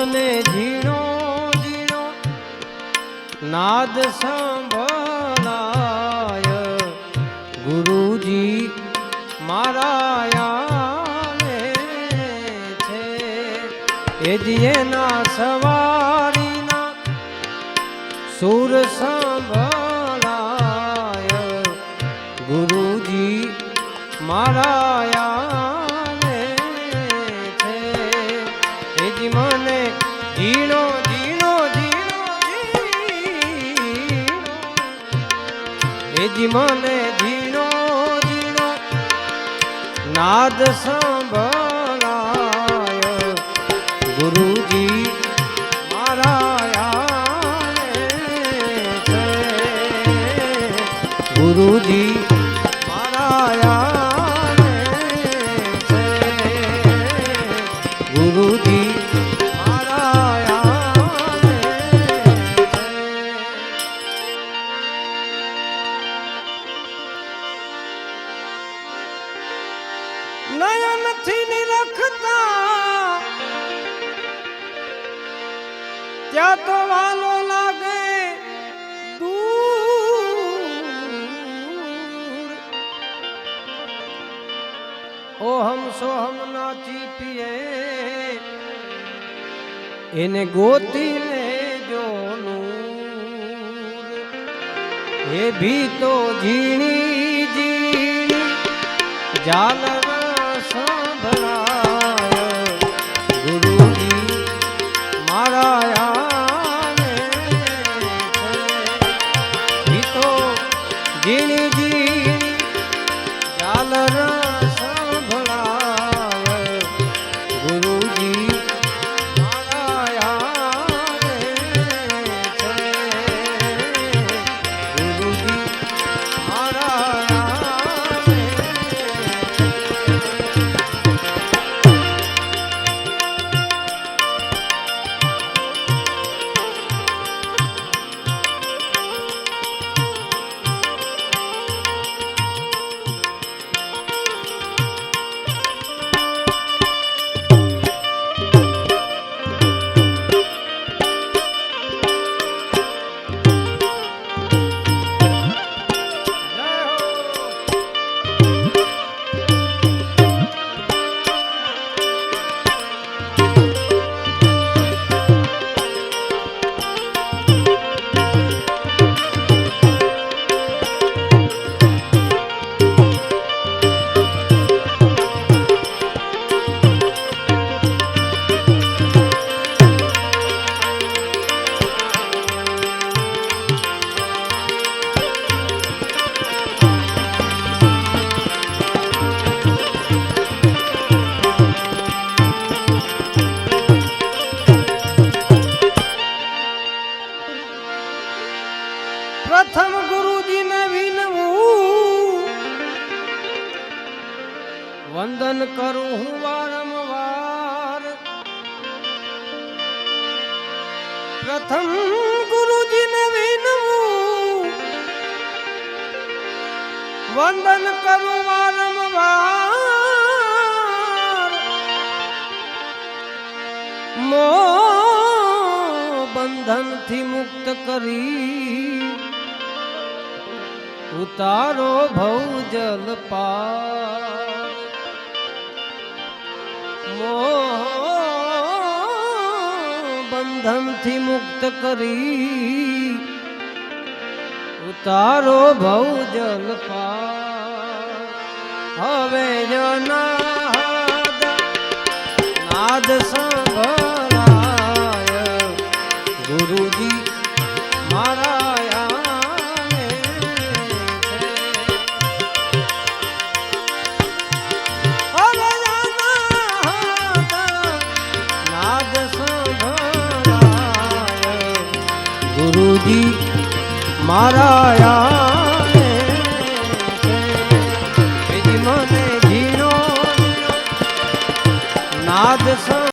મને ઝીણો ઝીણો, નાદ સંભળાય. ગુરુજી મારાયા છે. એ જ એના સવારીના સુર સંભળાય. ગુરુજી મારા એ જ મને ઝીણો ઝીણો નાદ સંભળાય ગુરુજી મારા ગુરુજી નયનથી નિરખતા. ત્યાં તો વાલો લાગે દૂર. ઓ હમ સો હમ નાચી પીએ એને ગોતીને જોનું. એ ભી તો ઝીણી ઝીણી જાલર પ્રથમ ગુરુજીને વિનવું. વંદન કરું હું વારંવાર. પ્રથમ ગુરુજીને વિનવું. વંદન કરું વારંવાર. મોહ બંધનથી મુક્ત કરી ઉતારો ભવ જલ મોહ બંધનથી મુક્ત કરી ઉતારો ભવ જલ પાર. હવે જનાદ નાદ સંભળાય ગુરુજી મારા ગુરુજી મારા